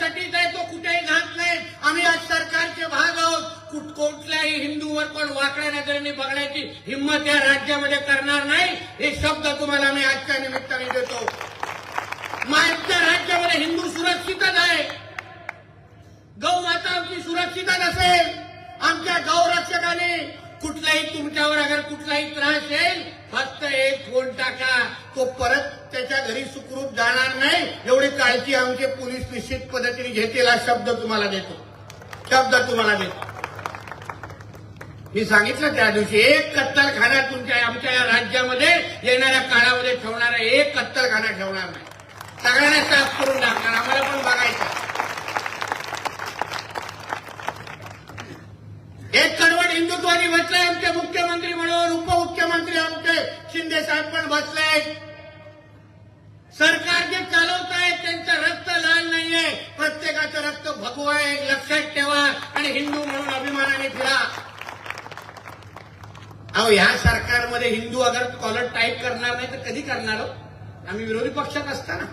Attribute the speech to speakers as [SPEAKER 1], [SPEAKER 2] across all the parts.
[SPEAKER 1] त्याच्यासाठीच आहे तो कुठेही घात नाही. आम्ही आज सरकारचे भाग आहोत. कुठल्याही हिंदूवर पण वाकड्या नजरेने बघण्याची हिंमत या राज्यामध्ये करणार नाही. हे शब्द तुम्हाला मी आजच्या निमित्ताने देतो. माझ्या राज्यामध्ये हिंदू सुरक्षितच आहे. गौ माता आमची सुरक्षितच असेल कुठलाही तुमच्यावर अगर कुठलाही त्रास येईल फक्त एक फोन टाका. तो परत त्याच्या घरी सुखरूप जाणार नाही. एवढी काळजी आमचे पोलीस निश्चित पद्धतीने घेतील हा शब्द तुम्हाला देतो. शब्द तुम्हाला देतो. मी सांगितलं त्या दिवशी एक कत्तलखाना तुमच्या आमच्या या राज्यामध्ये येणाऱ्या काळामध्ये ठेवणारा एक कत्तलखाना ठेवणार नाही. सगळ्यांना साफ करून टाकणार आम्हाला पण बघायचं एक कडवट बसले आमचे मुख्यमंत्री म्हणून उपमुख्यमंत्री आमचे शिंदे साहेब पण बसले सरकार जे चालवत आहे त्यांचं रक्त लाल नाहीये. प्रत्येकाचं रक्त भगवं आहे लक्षात ठेवा आणि हिंदू म्हणून अभिमानाने फिरा. अहो ह्या सरकारमध्ये हिंदू अगर कॉलर टाईप करणार नाही तर कधी करणार हो? आम्ही विरोधी पक्षात असताना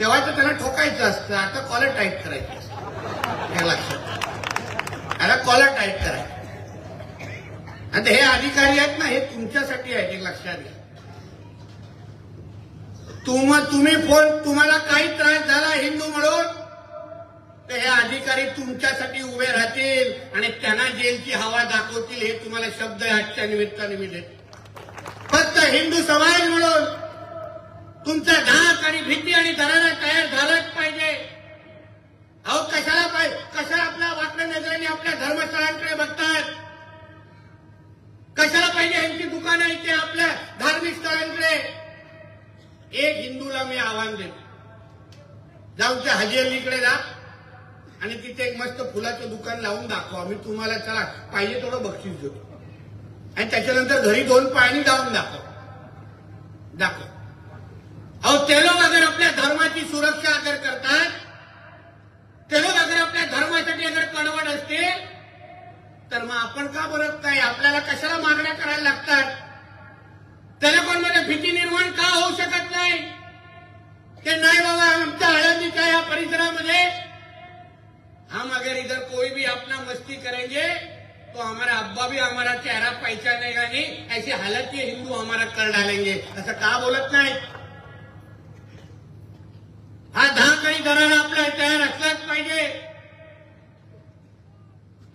[SPEAKER 1] तेव्हा तर त्याला ठोकायचं असतं. आता कॉलर टाईप करायचं असतं. लक्षात आता कॉलर टाईप करायचं. आता हे अधिकारी आहेत ना हे तुमच्यासाठी आहेत एक लक्षात घ्या. तुम तुम्ही फोन तुम्हाला काही त्रास झाला हिंदू म्हणून तर हे अधिकारी तुमच्यासाठी उभे राहतील आणि त्यांना जेलची हवा दाखवतील हे तुम्हाला शब्द आजच्या निमित्ताने मिळेल फक्त हिंदू समाज म्हणून तुमचा धाक आणि भीती आणि दरारा तयार झालाच पाहिजे. अहो कशाला पाहिजे कशा आपल्या वाटण्या नजरेने आपल्या धर्मस्थळांकडे बघतात कशाला पाहिजे यांची दुकानं इथे आपल्या धार्मिक स्थळांकडे एक मी आव्हान देतो. जाऊन त्या हजी अलीकडे जा. आणि तिथे एक मस्त फुलाचं दुकान लावून दाखवा. मी तुम्हाला चला पाहिजे थोडं बक्षीस देतो. आणि त्याच्यानंतर घरी दोन पाणी लावून दाखव. दाखव. अहो ते लोक अगर आपल्या धर्माची सुरक्षा अगर करतात ते लोक अगर आपल्या धर्मासाठी अगर कडवड असते तर मग आपण का बोलत नाही? आपल्याला कशाला मागण्या करायला लागतात? त्याला कोणमध्ये भीती निर्माण का होऊ शकत नाही? की नाही बाबा आमच्या हळदीच्या या परिसरामध्ये हम अगर इधर कोई भी अपना मस्ती करेंगे तो हमारा अब्बा भी हमारा चेहरा पहचानेगा नहीं। ऐसी हालत ये हिंदू हमारा कर डालेंगे। असं का बोलत नाही। हा धाक आणि दरारा आपला तयार असलाच पाहिजे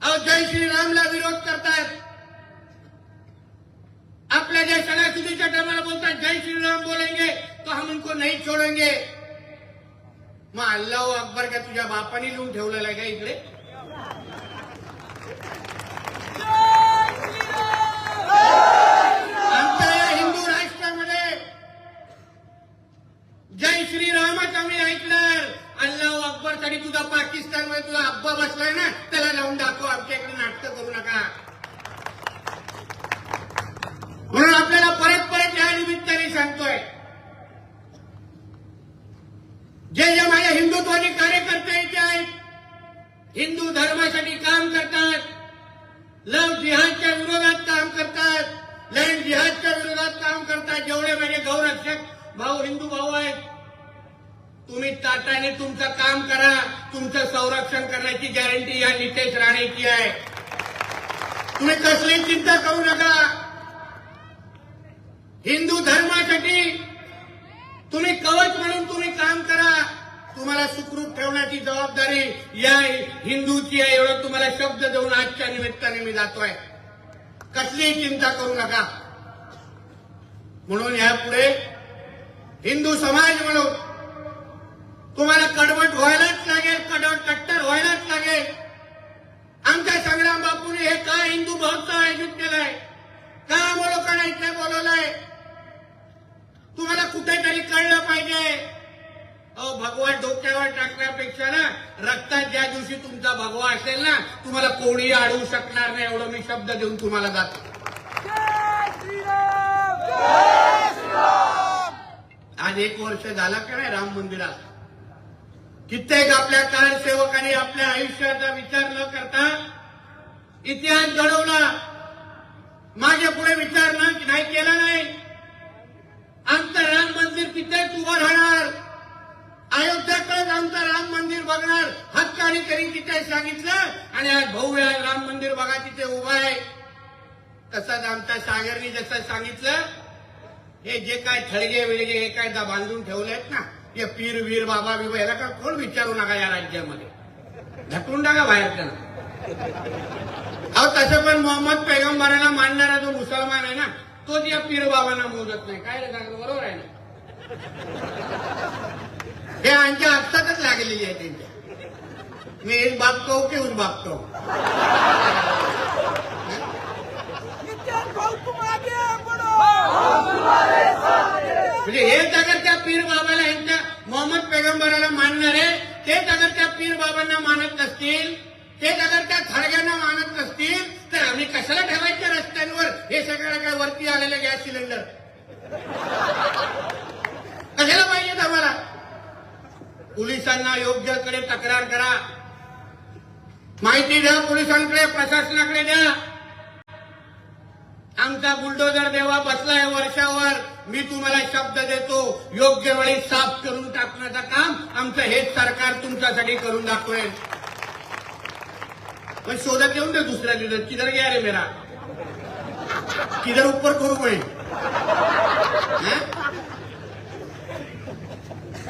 [SPEAKER 1] अहो जय श्रीरामला विरोध करतात उनको नहीं छोडेंगे। मग अल्लाह अकबर का तुझ्या बापाने लिहून ठेवलेला आहे का इकडे आमच्या या हिंदू राष्ट्रामध्ये जय श्रीरामच आम्ही ऐकणार अल्लाह अकबरसाठी तुझा पाकिस्तानमध्ये तुझा अब्बा बसलाय ना त्याला लावून दाखव आमच्या इकडे नाटकं करू नका म्हणून आपल्याला परत परत या निमित्ताने सांगतोय जे जे माझ्या हिंदुत्वादी कार्यकर्ते इथे आहेत हिंदू धर्मासाठी काम करतात लव जिहादच्या विरोधात काम करतात लँड जिहादच्या विरोधात काम करतात जेवढे माझे गौरक्षक भाऊ हिंदू भाऊ आहेत तुम्ही ताटाने तुमचं काम करा तुमचं संरक्षण करण्याची गॅरंटी या नितेश राणेची आहे. तुम्ही कसली चिंता करू नका. हिंदू धर्मासाठी तुम्ही कवच म्हणून तुम्ही काम करा तुम्हाला सुखरूप ठेवण्याची जबाबदारी या हिंदूची आहे एवढं तुम्हाला शब्द देऊन आजच्या निमित्ताने मी जातोय. कसलीही चिंता करू नका. म्हणून यापुढे हिंदू समाज म्हणून तुम्हाला कडवट व्हायलाच लागेल कडवट कट्टर व्हायला लागेल आमच्या संग्राम बापूने हे का हिंदू महोत्सव आयोजित केलाय का आम्हा लोकांना इथे बोलवलंय तुम्हाला कुठेतरी कळलं पाहिजे अहो भगवा डोक्यावर टाकण्यापेक्षा ना रक्तात ज्या दिवशी तुमचा भगवा असेल तुम्हाला कोणी अडवू शकणार नाही एवढं मी शब्द देऊन तुम्हाला जातो. आज एक वर्ष झाला का नाही राम मंदिरात? कित्येक आपल्या कारसेवकांनी आपल्या आयुष्याचा विचार न करता इतिहास घडवला. मागे पुढे विचार नाही केला नाही. आमचं राम मंदिर तिथेच उभं राहणार. अयोध्याकडेच आमचं निमित्ताने तरी तिथे सांगितलं आणि आज भाऊ राम मंदिर बघा तिथे उभा आहे. तसंच आमच्या सागरनी जसं सांगितलं हे जे काय थळगे विळगे हे काय बांधून ठेवलेत ना हे पीर वीर बाबा बिबा याला का कोण विचारू नका या राज्यामध्ये. ढकलून टाका बाहेर त्यांना. अहो तसं पण मोहम्मद पैगंबराला मानणारा जो मुसलमान आहे ना तोच या पीर बाबांना मोजत नाही. काय रे बरोबर आहे ना? हे आमच्या हातातच लागलेली आहे त्यांच्या. मी एक बाप कहू की उस बाप कहू म्हणजे हेच अगर त्या पीर बाबाला यांच्या मोहम्मद पैगंबराला मानणारे तेच अगर त्या पीर बाबांना मानत नसतील तेच अगर त्या थडग्यांना मानत नसतील तर आम्ही कशाला ठेवायचे रस्त्यांवर? हे सगळ्या काय वरती आलेले गॅस सिलेंडर? कशाला पाहिजेत आम्हाला? पोलिसांना योग्यकडे तक्रार करा. माहिती द्या पोलिसांकडे प्रशासनाकडे द्या. आमचा बुलडोजर देवा बसलाय वर्षावर. मी तुम्हाला शब्द देतो योग्य वेळी साफ करून टाकण्याचं काम आमचं हेच सरकार तुमच्यासाठी करून दाखवेल. पण शोधत येऊन दे दुसऱ्या दिवस किधर गया रे मेरा? किधर उपर करू मैं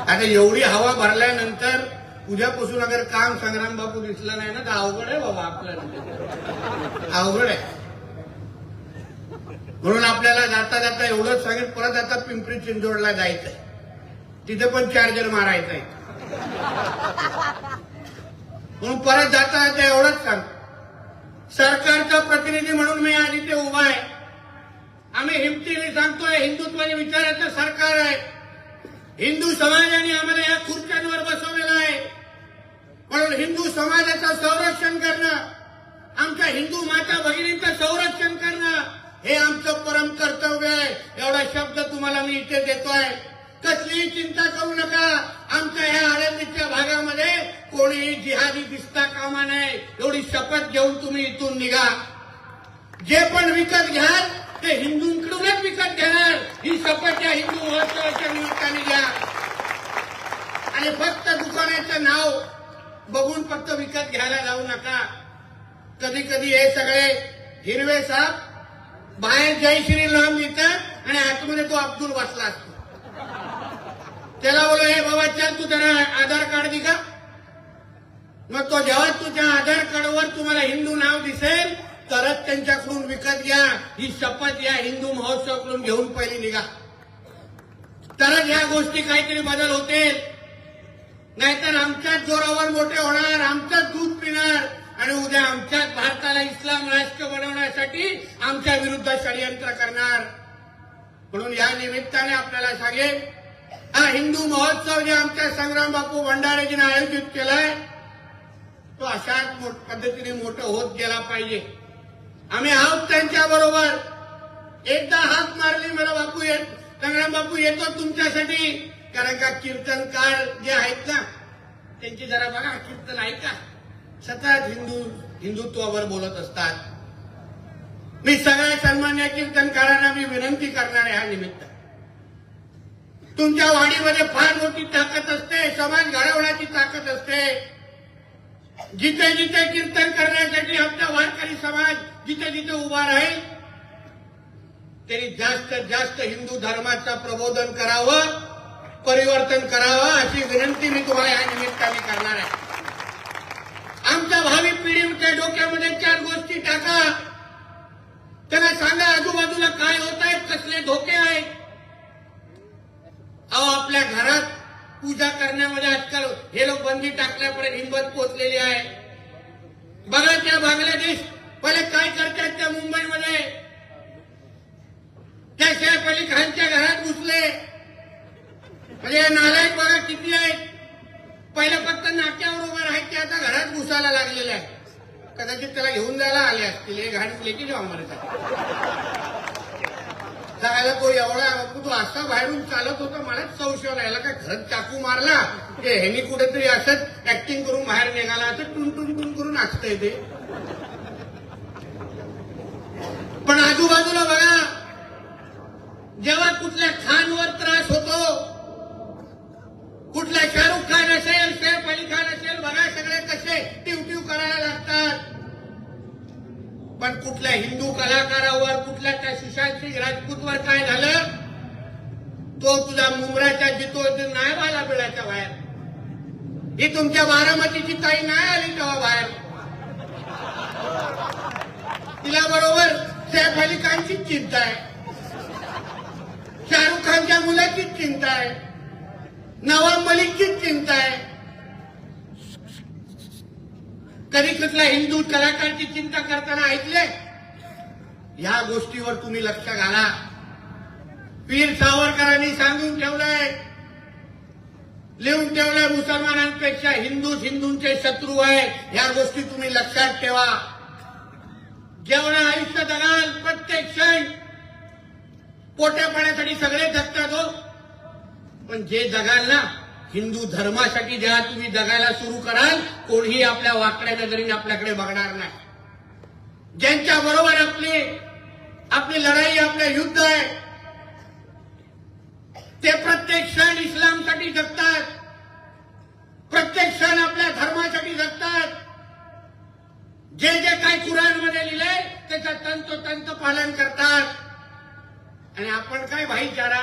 [SPEAKER 1] आता एवढी हवा भरल्यानंतर उद्यापासून अगर काम संग्राम बापू दिसलं नाही ना तर अवघड आहे बाबा आपल्याला. अवघड आहे. म्हणून आपल्याला जाता जाता एवढंच सांगेल परत आता पिंपरी चिंचवडला जायचंय. तिथे पण चार्जर मारायचंय म्हणून परत जाता जाता एवढंच सांग सरकारचा प्रतिनिधी म्हणून मी आज इथे उभा आहे. आम्ही हिमतीने सांगतोय हिंदुत्वाने विचारायचं सरकार आहे. हिंदू समाजाने आम्हाला या खुर्च्यांवर बसवलेलं आहे. म्हणून हिंदू समाजाचं संरक्षण करणं आमच्या हिंदू माता भगिनींचं संरक्षण करणं हे आमचं परम कर्तव्य आहे. एवढा शब्द तुम्हाला मी इथे देतोय. कसलीही चिंता करू नका. आमच्या ह्या आळंदीच्या भागामध्ये कोणीही जिहादी दिसता कामा नये. एवढी शपथ घेऊन तुम्ही इथून निघा. जे पण विकत घ्याल ते हिंदूंकडूनच विकत घेणार. ही शपथ या हिंदू महोत्सवाच्या निमित्ताने घ्या. आणि फक्त दुकानाचं नाव बघून फक्त विकत घ्यायला लावू नका. कधी कधी हे सगळे हिरवे साप बाहेर जय श्रीराम लिहितात आणि आतमध्ये तो अब्दुल बसला असतो. त्याला बोलो हे बाबा चल तू त्याला आधार कार्ड दि का मग तो जेव्हा तुझ्या आधार कार्डवर तुम्हाला हिंदू नाव दिसेल तरच त्यांच्याकडून विकत घ्या. ही शपथ या हिंदू महोत्सवाकडून घेऊन पहिली निघा. तरच ह्या गोष्टी काहीतरी बदल होतील. नाहीतर आमच्याच जोरावर मोठे होणार आमचंच दूध पिणार आणि उद्या आमच्याच भारताला इस्लाम राष्ट्र बनवण्यासाठी आमच्या विरुद्ध षडयंत्र करणार. म्हणून या निमित्ताने आपल्याला सांगेल हा हिंदू महोत्सव जे आमच्या संग्राम बापू भंडारेजीने आयोजित केलाय तो अशाच पद्धतीने मोठं होत गेला पाहिजे. आम्ही आहोत त्यांच्या बरोबर. एकदा हात मारली मला बापू येत संग्राम बापू येतो तुमच्यासाठी. कारण का कीर्तनकार जे आहेत ना त्यांची जरा बघा कीर्तन ऐका. सतत हिंदू हिंदुत्वावर बोलत असतात. मी सगळ्या सन्मान्य कीर्तनकारांना मी विनंती करणार आहे हा निमित्त. तुमच्या वाडीमध्ये फार मोठी ताकद असते समाज घडवण्याची ताकद असते. जिथे जिथे कीर्तन करण्यासाठी आमचा वारकरी समाज जिथे जिथे उभा राहील त्यांनी जास्तीत जास्त हिंदू धर्माचं प्रबोधन करावं परिवर्तन करावं अशी विनंती मी तुम्हाला या निमित्ताने करणार आहे. आमच्या भावी पिढीच्या डोक्यामध्ये चार गोष्टी टाका. त्यांना सांगा आजूबाजूला काय होत आहेत कसले धोके आहेत अहो आपल्या घरात पूजा करण्यामध्ये आजकाल हे लोक बंदी टाकल्यापर्यंत हिंमत पोचलेली आहे. बघा त्या बांगलादेश पहिले काय करतात त्या मुंबईमध्ये. त्या शेफ अली खानच्या घरात घुसले. म्हणजे हे नालायक बघा किती आहेत. पहिलं फक्त नाक्यावर उभं राहायचे आता घरात घुसायला लागलेले आहे. कदाचित त्याला घेऊन जायला आले असतील हे घाण लेखी जाऊ आम्हाला जायला तो एवढा तो असा बाहेरून चालत होता मला संशय राहिला काय घरात चाकू मारला की ह्यानी कुठेतरी असत ऍक्टिंग करून बाहेर निघाला असं टुन टुन टुन करून असतंय ते. पण आजूबाजूला बघा जेव्हा कुठल्या खानवर त्रास होतो कुठला शाहरुख खान असेल सैफ अली खान असेल बघा सगळे कसे टिवटिव करायला लागतात. पण कुठल्या हिंदू कलाकारावर कुठल्या त्या सुशांत सिंग राजपूतवर काय झालं तो तुझा मुंबराच्या जितो नाही व्हायला बिळाच्या बाहेर. ही तुमच्या बारामतीची ताई नाही आली तेव्हा बाहेर. तिला बरोबर त्या अली चिंता आहे. शाहरुख खानच्या मुलाचीच चिंता आहे. नवाब मलिकचीच चिंता आहे. कधी कुठल्या हिंदू कलाकारची चिंता करताना ऐकले या गोष्टीवर तुम्ही लक्ष घाला. पीर सावरकरांनी सांगून ठेवलंय लिहून ठेवलंय मुसलमानांपेक्षा हिंदूच हिंदूंचे शत्रू आहे या गोष्टी तुम्ही लक्षात ठेवा. जेवढं आयुष्य जगाल प्रत्येक क्षण पोट्या पाण्यासाठी सगळे जगतात हो. पण जे जगाल ना हिंदू धर्मासाठी जेव्हा तुम्ही जगायला सुरू कराल कोणीही आपल्या वाकड्या नजरेने आपल्याकडे बघणार नाही. ज्यांच्या बरोबर आपली आपली लढाई आपलं युद्ध आहे ते प्रत्येक क्षण इस्लामसाठी जगतात. प्रत्येक क्षण आपल्या धर्मासाठी जगतात. जे जे काही कुराणमध्ये लिहिलंय त्याचं तंतोतंत पालन करतात. आणि आपण काय भाईचारा